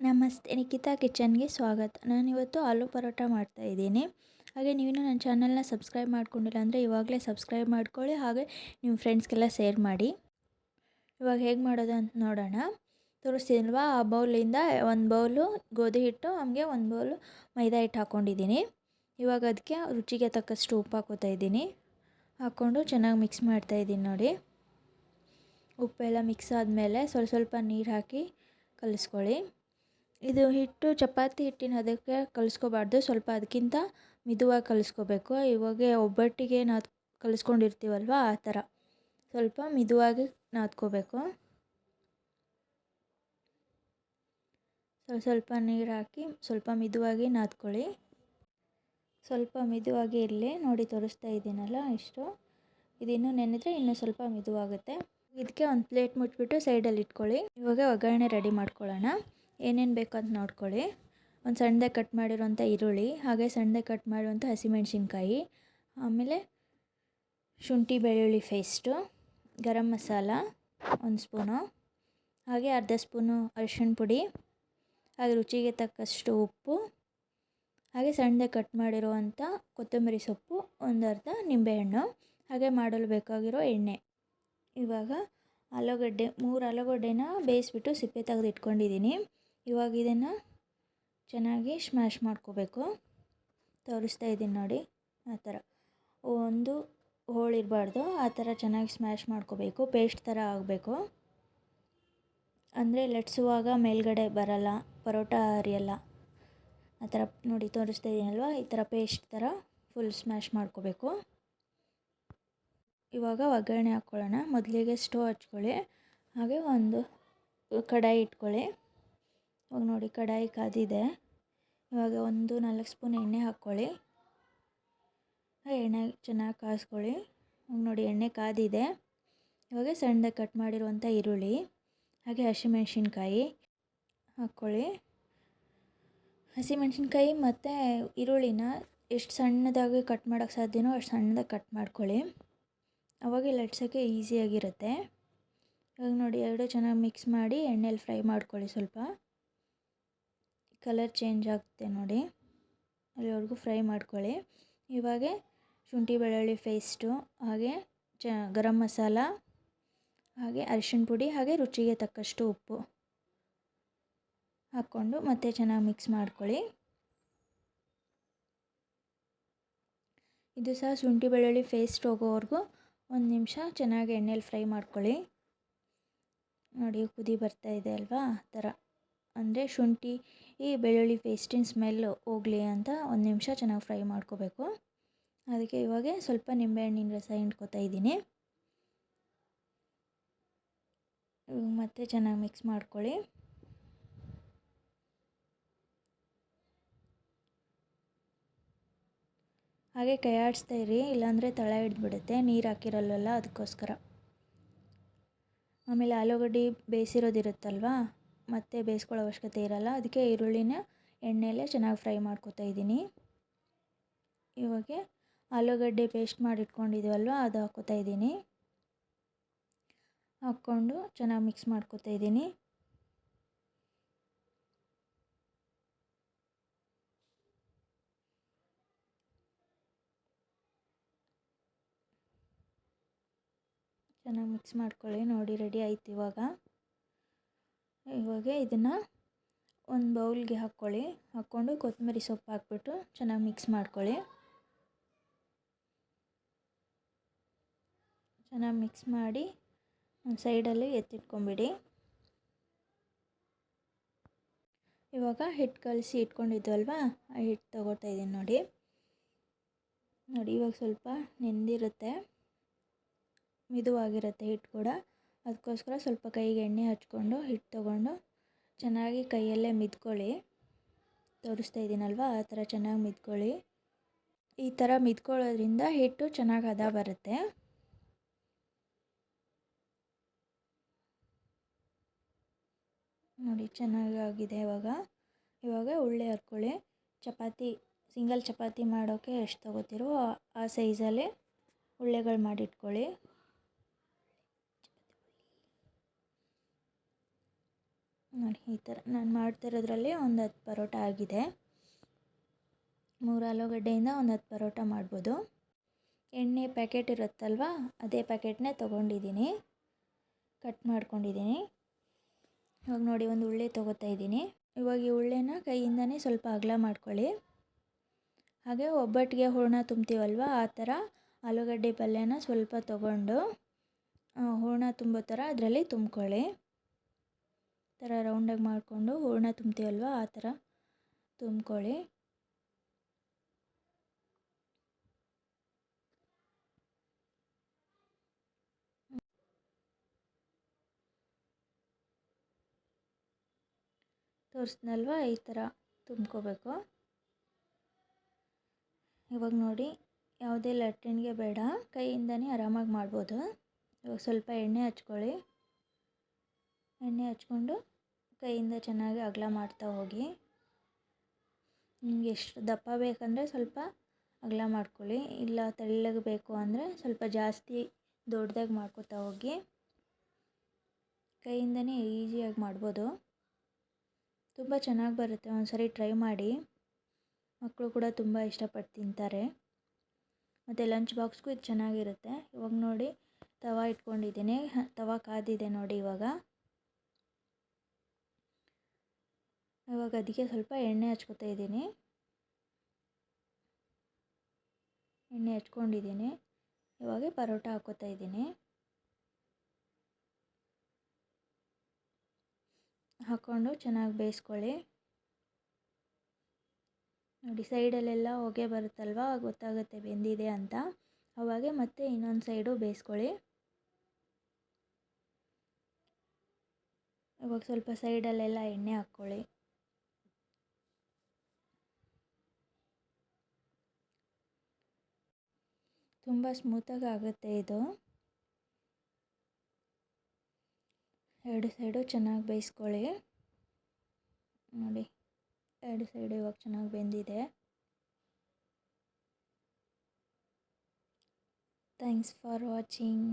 ನಮಸ್ತೆ, ನಿಖಿತಾ ಕಿಚನ್ಗೆ ಸ್ವಾಗತ. ನಾನಿವತ್ತು ಆಲೂ ಪರೋಟ ಮಾಡ್ತಾಯಿದ್ದೀನಿ ಹಾಗೆ ನೀವಿನ್ನೂ ನನ್ನ ಚಾನಲ್ನ ಸಬ್ಸ್ಕ್ರೈಬ್ ಮಾಡ್ಕೊಂಡಿಲ್ಲ ಅಂದರೆ ಇವಾಗಲೇ ಸಬ್ಸ್ಕ್ರೈಬ್ ಮಾಡ್ಕೊಳ್ಳಿ, ಹಾಗೆ ನಿಮ್ಮ ಫ್ರೆಂಡ್ಸ್ಗೆಲ್ಲ ಶೇರ್ ಮಾಡಿ. ಇವಾಗ ಹೇಗೆ ಮಾಡೋದು ಅಂತ ನೋಡೋಣ. ತೋರಿಸ್ತೀನಿಲ್ವಾ ಆ ಬೌಲಿಂದ ಒಂದು ಬೌಲು ಗೋಧಿ ಹಿಟ್ಟು ಹಾಗೆ ಒಂದು ಬೌಲು ಮೈದಾ ಹಿಟ್ಟು ಹಾಕ್ಕೊಂಡಿದ್ದೀನಿ ಇವಾಗ ಅದಕ್ಕೆ ರುಚಿಗೆ ತಕ್ಕಷ್ಟು ಉಪ್ಪು ಹಾಕೋತಾ ಇದ್ದೀನಿ. ಹಾಕ್ಕೊಂಡು ಚೆನ್ನಾಗಿ ಮಿಕ್ಸ್ ಮಾಡ್ತಾಯಿದ್ದೀನಿ ನೋಡಿ. ಉಪ್ಪೆಲ್ಲ ಮಿಕ್ಸ್ ಆದಮೇಲೆ ಸ್ವಲ್ಪ ಸ್ವಲ್ಪ ನೀರು ಹಾಕಿ ಕಲಿಸ್ಕೊಳ್ಳಿ. ಇದು ಹಿಟ್ಟು, ಚಪಾತಿ ಹಿಟ್ಟಿನ ಅದಕ್ಕೆ ಕಲಿಸ್ಕೋಬಾರ್ದು. ಸ್ವಲ್ಪ ಅದಕ್ಕಿಂತ ಮಿದುವಾಗಿ ಕಲಿಸ್ಕೋಬೇಕು. ಇವಾಗ ಒಬ್ಬಟ್ಟಿಗೆ ನಾದ್, ಕಲಿಸ್ಕೊಂಡಿರ್ತೀವಲ್ವ, ಆ ಥರ. ಸ್ವಲ್ಪ ಮಿದುವಾಗಿ ನಾದ್ಕೋಬೇಕು. ಸ್ವಲ್ಪ ಸ್ವಲ್ಪ ನೀರು ಹಾಕಿ ಸ್ವಲ್ಪ ಮಿದುವಾಗಿ ನಾದ್ಕೊಳ್ಳಿ. ಸ್ವಲ್ಪ ಮಿದುವಾಗಿ ಇರಲಿ. ನೋಡಿ ತೋರಿಸ್ತಾ ಇದ್ದೀನಲ್ಲ ಇಷ್ಟು. ಇದಿನ್ನೂ ನೆನೆದ್ರೆ ಇನ್ನೂ ಸ್ವಲ್ಪ ಮಿದುವಾಗುತ್ತೆ. ಇದಕ್ಕೆ ಒಂದು ಪ್ಲೇಟ್ ಮುಟ್ಬಿಟ್ಟು ಸೈಡಲ್ಲಿ ಇಟ್ಕೊಳ್ಳಿ. ಇವಾಗ ಒಗ್ಗರಣೆ ರೆಡಿ ಮಾಡ್ಕೊಳ್ಳೋಣ. ಏನೇನು ಬೇಕು ಅಂತ ನೋಡ್ಕೊಳ್ಳಿ. ಒಂದು ಸಣ್ಣದಾಗಿ ಕಟ್ ಮಾಡಿರುವಂಥ ಈರುಳ್ಳಿ, ಹಾಗೆ ಸಣ್ಣದಾಗಿ ಕಟ್ ಮಾಡಿರೋಂಥ ಹಸಿಮೆಣ್ಸಿನ್ಕಾಯಿ, ಆಮೇಲೆ ಶುಂಠಿ ಬೆಳ್ಳುಳ್ಳಿ ಫೇಸ್ಟು ಗರಂ ಮಸಾಲ ಒಂದು ಸ್ಪೂನು, ಹಾಗೆ ಅರ್ಧ ಸ್ಪೂನು ಅರಿಶಿಣ ಪುಡಿ, ಹಾಗೆ ರುಚಿಗೆ ತಕ್ಕಷ್ಟು ಉಪ್ಪು, ಹಾಗೆ ಸಣ್ಣದಾಗಿ ಕಟ್ ಮಾಡಿರುವಂಥ ಕೊತ್ತಂಬರಿ ಸೊಪ್ಪು, ಒಂದು ಅರ್ಧ ನಿಂಬೆಹಣ್ಣು, ಹಾಗೆ ಮಾಡಲು ಬೇಕಾಗಿರೋ ಎಣ್ಣೆ. ಇವಾಗ ಆಲೂಗಡ್ಡೆ, ಮೂರು ಆಲೂಗಡ್ಡೆನ ಬೇಯಿಸ್ಬಿಟ್ಟು ಸಿಪ್ಪೆ ತೆಗೆದು ಇಟ್ಕೊಂಡಿದ್ದೀನಿ ಇವಾಗ ಇದನ್ನು ಚೆನ್ನಾಗಿ ಸ್ಮ್ಯಾಶ್ ಮಾಡ್ಕೋಬೇಕು. ತೋರಿಸ್ತಾ ಇದ್ದೀನಿ ನೋಡಿ, ಆ ಥರ. ಒಂದು ಹೋಳಿರಬಾರ್ದು ಆ ಥರ ಚೆನ್ನಾಗಿ ಸ್ಮ್ಯಾಶ್ ಮಾಡ್ಕೋಬೇಕು ಪೇಸ್ಟ್ ಥರ ಆಗಬೇಕು. ಅಂದರೆ ಲಟ್ಸುವಾಗ ಮೇಲ್ಗಡೆ ಬರಲ್ಲ, ಪರೋಟ ಹರಿಯಲ್ಲ. ಆ ಥರ ನೋಡಿ, ತೋರಿಸ್ತಾ ಇದ್ದೀನಲ್ವ? ಈ ಥರ ಪೇಸ್ಟ್ ಥರ ಫುಲ್ ಸ್ಮ್ಯಾಶ್ ಮಾಡ್ಕೋಬೇಕು. ಇವಾಗ ಒಗ್ಗರಣೆ ಹಾಕ್ಕೊಳ್ಳೋಣ. ಮೊದಲಿಗೆ ಸ್ಟವ್ ಹಚ್ಕೊಳ್ಳಿ, ಹಾಗೆ ಒಂದು ಕಡಾಯಿ ಇಟ್ಕೊಳ್ಳಿ. ಇವಾಗ ನೋಡಿ ಕಡಾಯಿ ಕಾದಿದೆ. ಇವಾಗ ಒಂದು ನಾಲ್ಕು ಸ್ಪೂನ್ ಎಣ್ಣೆ ಹಾಕ್ಕೊಳ್ಳಿ. ಎಣ್ಣೆ ಚೆನ್ನಾಗಿ ಕಾಯಿಸ್ಕೊಳ್ಳಿ ಇವಾಗ ನೋಡಿ ಎಣ್ಣೆ ಕಾದಿದೆ. ಇವಾಗ ಸಣ್ಣದಾಗಿ ಕಟ್ ಮಾಡಿರುವಂಥ ಈರುಳ್ಳಿ, ಹಾಗೆ ಹಸಿಮೆಣ್ಸಿನ್ಕಾಯಿ ಹಾಕ್ಕೊಳ್ಳಿ. ಹಸಿಮೆಣ್ಸಿನ್ಕಾಯಿ ಮತ್ತು ಈರುಳ್ಳಿನ ಎಷ್ಟು ಸಣ್ಣದಾಗಿ ಕಟ್ ಮಾಡೋಕ್ಕೆ ಸಾಧ್ಯನೋ ಅಷ್ಟು ಸಣ್ಣದಾಗಿ ಕಟ್ ಮಾಡ್ಕೊಳ್ಳಿ. ಅವಾಗ ಲಟ್ಸೋಕ್ಕೆ ಈಸಿಯಾಗಿರುತ್ತೆ. ಇವಾಗ ನೋಡಿ ಎರಡು ಚೆನ್ನಾಗಿ ಮಿಕ್ಸ್ ಮಾಡಿ ಎಣ್ಣೆಲಿ ಫ್ರೈ ಮಾಡ್ಕೊಳ್ಳಿ ಸ್ವಲ್ಪ. ಕಲರ್ ಚೇಂಜ್ ಆಗುತ್ತೆ ನೋಡಿ. ಅಲ್ಲಿವರೆಗೂ ಫ್ರೈ ಮಾಡ್ಕೊಳ್ಳಿ. ಇವಾಗ ಶುಂಠಿ ಬೆಳ್ಳುಳ್ಳಿ ಫೇಸ್ಟು ಹಾಗೆ ಚ ಗರಂ ಮಸಾಲ, ಹಾಗೆ ಅರಿಶಿಣ ಪುಡಿ, ಹಾಗೆ ರುಚಿಗೆ ತಕ್ಕಷ್ಟು ಉಪ್ಪು ಹಾಕ್ಕೊಂಡು ಮತ್ತೆ ಚೆನ್ನಾಗಿ ಮಿಕ್ಸ್ ಮಾಡ್ಕೊಳ್ಳಿ. ಇದು ಸಹ ಶುಂಠಿ ಬೆಳ್ಳುಳ್ಳಿ ಫೇಸ್ಟ್ ಹೋಗೋವರೆಗೂ ಒಂದು ನಿಮಿಷ ಚೆನ್ನಾಗಿ ಎಣ್ಣೆಲಿ ಫ್ರೈ ಮಾಡ್ಕೊಳ್ಳಿ. ನೋಡಿ, ಕುದಿ ಬರ್ತಾ ಇದೆ ಅಲ್ವಾ? ಆ ಥರ. ಅಂದರೆ ಶುಂಠಿ, ಈ ಬೆಳ್ಳುಳ್ಳಿ ಪೇಸ್ಟಿನ ಸ್ಮೆಲ್ ಹೋಗಲಿ ಅಂತ ಒಂದು ನಿಮಿಷ ಚೆನ್ನಾಗಿ ಫ್ರೈ ಮಾಡ್ಕೋಬೇಕು. ಅದಕ್ಕೆ ಇವಾಗ ಸ್ವಲ್ಪ ನಿಂಬೆಹಣ್ಣಿನ ರಸ ಹಿಂಡ್ಕೋತಾ ಇದ್ದೀನಿ. ಮತ್ತೆ ಚೆನ್ನಾಗಿ ಮಿಕ್ಸ್ ಮಾಡ್ಕೊಳ್ಳಿ. ಹಾಗೆ ಕೈ ಆಡಿಸ್ತಾ ಇರಿ, ಇಲ್ಲಾಂದರೆ ತಳ ಹಿಡ್ದುಬಿಡುತ್ತೆ, ನೀರು ಹಾಕಿರಲ್ಲ ಅದಕ್ಕೋಸ್ಕರ. ಆಮೇಲೆ ಆಲೂಗಡ್ಡೆ ಬೇಯಿಸಿರೋದಿರುತ್ತಲ್ವಾ? ಮತ್ತೆ ಬೇಯಿಸ್ಕೊಳ್ಳೋ ಅವಶ್ಯಕತೆ ಇರಲ್ಲ. ಅದಕ್ಕೆ ಈರುಳ್ಳಿನ ಎಣ್ಣೆಯಲ್ಲೇ ಚೆನ್ನಾಗಿ ಫ್ರೈ ಮಾಡ್ಕೊತಾ ಇದ್ದೀನಿ. ಇವಾಗ ಆಲೂಗಡ್ಡೆ ಪೇಸ್ಟ್ ಮಾಡಿಟ್ಕೊಂಡಿದ್ದೀವಲ್ವ ಅದು ಹಾಕ್ಕೋತಾ ಇದ್ದೀನಿ. ಹಾಕ್ಕೊಂಡು ಚೆನ್ನಾಗಿ ಮಿಕ್ಸ್ ಮಾಡ್ಕೋತಾ ಇದ್ದೀನಿ. ಚೆನ್ನಾಗಿ ಮಿಕ್ಸ್ ಮಾಡ್ಕೊಳ್ಳಿ. ನೋಡಿ, ರೆಡಿ ಆಯ್ತು ಇವಾಗ. ಇವಾಗ ಇದನ್ನು ಒಂದು ಬೌಲ್ಗೆ ಹಾಕ್ಕೊಳ್ಳಿ ಹಾಕ್ಕೊಂಡು ಕೊತ್ತಂಬರಿ ಸೊಪ್ಪು ಹಾಕ್ಬಿಟ್ಟು ಚೆನ್ನಾಗಿ ಮಿಕ್ಸ್ ಮಾಡ್ಕೊಳ್ಳಿ. ಚೆನ್ನಾಗಿ ಮಿಕ್ಸ್ ಮಾಡಿ ಒಂದು ಸೈಡಲ್ಲಿ ಎತ್ತಿಟ್ಕೊಂಬಿಡಿ. ಇವಾಗ ಹಿಟ್ಟು ಕಲಸಿ ಇಟ್ಕೊಂಡಿದ್ವಲ್ವ ಆ ಹಿಟ್ಟು ತೊಗೋತಾ ಇದ್ದೀನಿ ನೋಡಿ. ನೋಡಿ ಇವಾಗ ಸ್ವಲ್ಪ ನೆಂದಿರುತ್ತೆ. ಮಿದುವಾಗಿರುತ್ತೆ ಹಿಟ್ಟು ಕೂಡ. ಅದಕ್ಕೋಸ್ಕರ ಸ್ವಲ್ಪ ಕೈಗೆ ಎಣ್ಣೆ ಹಚ್ಕೊಂಡು, ಹಿಟ್ಟು ತೊಗೊಂಡು ಚೆನ್ನಾಗಿ ಕೈಯಲ್ಲೇ ಮಿದ್ಕೊಳ್ಳಿ. ತೋರಿಸ್ತಾ ಇದ್ದೀನಲ್ವ ಆ ಥರ ಚೆನ್ನಾಗಿ ಮಿದ್ಕೊಳ್ಳಿ. ಈ ಥರ ಮಿದ್ಕೊಳ್ಳೋದ್ರಿಂದ ಹಿಟ್ಟು ಚೆನ್ನಾಗಿ ಹದ ಬರುತ್ತೆ. ನೋಡಿ ಚೆನ್ನಾಗಾಗಿದೆ ಇವಾಗ. ಇವಾಗ ಉಳ್ಳೆ ಹರ್ಕೊಳ್ಳಿ. ಚಪಾತಿ, ಸಿಂಗಲ್ ಚಪಾತಿ ಮಾಡೋಕ್ಕೆ ಎಷ್ಟು ತೊಗೋತೀರೋ ಆ ಸೈಜಲ್ಲಿ ಉಳ್ಳೆಗಳು ಮಾಡಿಟ್ಕೊಳ್ಳಿ. ನೋಡಿ, ಈ ಥರ ನಾನು ಮಾಡ್ತಿರೋದ್ರಲ್ಲಿ ಒಂದು ಹತ್ತು ಪರೋಟ ಆಗಿದೆ. ಮೂರು ಆಲೂಗಡ್ಡೆಯಿಂದ ಒಂದು ಹತ್ತು ಪರೋಟ ಮಾಡ್ಬೋದು. ಎಣ್ಣೆ ಪ್ಯಾಕೆಟ್ ಇರುತ್ತಲ್ವ, ಅದೇ ಪ್ಯಾಕೆಟ್ನೇ ತೊಗೊಂಡಿದ್ದೀನಿ. ಕಟ್ ಮಾಡ್ಕೊಂಡಿದ್ದೀನಿ. ಇವಾಗ ನೋಡಿ, ಒಂದು ಉಳ್ಳೆ ತೊಗೋತಾ ಇದ್ದೀನಿ. ಇವಾಗ ಈ ಉಳ್ಳೆನ ಕೈಯಿಂದನೇ ಸ್ವಲ್ಪ ಅಗಲ ಮಾಡ್ಕೊಳ್ಳಿ. ಹಾಗೆ ಒಬ್ಬಟ್ಟಿಗೆ ಹೂರ್ಣ ತುಂಬ್ತೀವಲ್ವ, ಆ ಥರ ಆಲೂಗಡ್ಡೆ ಪಲ್ಯನ ಸ್ವಲ್ಪ ತೊಗೊಂಡು ಹೂರ್ಣ ತುಂಬೋ ಥರ ಅದರಲ್ಲಿ ತುಂಬ್ಕೊಳ್ಳಿ. ಥರ ರೌಂಡಾಗಿ ಮಾಡಿಕೊಂಡು ಹೂರಣ ತುಂಬ್ತೀವಲ್ವ ಆ ಥರ ತುಂಬ್ಕೊಳ್ಳಿ. ತೋರಿಸ್ನಲ್ವ? ಈ ಥರ ತುಂಬ್ಕೋಬೇಕು. ಇವಾಗ ನೋಡಿ, ಯಾವುದೇ ಲಟ್ಟಿಣಿಗೆ ಬೇಡ. ಕೈಯಿಂದನೇ ಆರಾಮಾಗಿ ಮಾಡ್ಬೋದು. ಇವಾಗ ಸ್ವಲ್ಪ ಎಣ್ಣೆ ಹಚ್ಕೊಳ್ಳಿ. ಎಣ್ಣೆ ಹಚ್ಕೊಂಡು ಕೈಯಿಂದ ಚೆನ್ನಾಗಿ ಅಗಲ ಮಾಡ್ತಾ ಹೋಗಿ. ನಿಮ್ಗೆ ಎಷ್ಟು ದಪ್ಪ ಬೇಕಂದರೆ ಸ್ವಲ್ಪ ಅಗಲ ಮಾಡ್ಕೊಳ್ಳಿ. ಇಲ್ಲ ತೆಳ್ಳಗೆ ಬೇಕು ಅಂದರೆ ಸ್ವಲ್ಪ ಜಾಸ್ತಿ ದೊಡ್ಡದಾಗಿ ಮಾಡ್ಕೊತಾ ಹೋಗಿ. ಕೈಯಿಂದನೇ ಈಸಿಯಾಗಿ ಮಾಡ್ಬೋದು. ತುಂಬ ಚೆನ್ನಾಗಿ ಬರುತ್ತೆ. ಒಂದ್ಸರಿ ಟ್ರೈ ಮಾಡಿ. ಮಕ್ಕಳು ಕೂಡ ತುಂಬ ಇಷ್ಟಪಟ್ಟು ತಿಂತಾರೆ. ಮತ್ತು ಲಂಚ್ ಬಾಕ್ಸ್ಗೂ ಇದು ಚೆನ್ನಾಗಿರುತ್ತೆ. ಇವಾಗ ನೋಡಿ ತವಾ ಇಟ್ಕೊಂಡಿದ್ದೀನಿ. ತವಾ ಕಾದಿದೆ ನೋಡಿ ಇವಾಗ. ಇವಾಗ ಅದಕ್ಕೆ ಸ್ವಲ್ಪ ಎಣ್ಣೆ ಹಚ್ಕೋತಾ ಇದ್ದೀನಿ. ಎಣ್ಣೆ ಹಚ್ಕೊಂಡಿದ್ದೀನಿ. ಇವಾಗ ಪರೋಟ ಹಾಕ್ಕೋತಾ ಇದ್ದೀನಿ. ಹಾಕ್ಕೊಂಡು ಚೆನ್ನಾಗಿ ಬೇಯಿಸ್ಕೊಳ್ಳಿ. ನೋಡಿ ಸೈಡಲ್ಲೆಲ್ಲ ಹೊಗೆ ಬರುತ್ತಲ್ವ? ಗೊತ್ತಾಗುತ್ತೆ ಬೆಂದಿದೆ ಅಂತ. ಅವಾಗೆ ಮತ್ತೆ ಇನ್ನೊಂದು ಸೈಡು ಬೇಯಿಸ್ಕೊಳ್ಳಿ. ಇವಾಗ ಸ್ವಲ್ಪ ಸೈಡಲ್ಲೆಲ್ಲ ಎಣ್ಣೆ ಹಾಕ್ಕೊಳ್ಳಿ. ತುಂಬ ಸ್ಮೂತಾಗಿ ಆಗುತ್ತೆ ಇದು. ಎರಡು ಸೈಡು ಚೆನ್ನಾಗಿ ಬೇಯಿಸ್ಕೊಳ್ಳಿ. ನೋಡಿ, ಎರಡು ಸೈಡು ಇವಾಗ ಚೆನ್ನಾಗಿ ಬೆಂದಿದೆ. Thanks for watching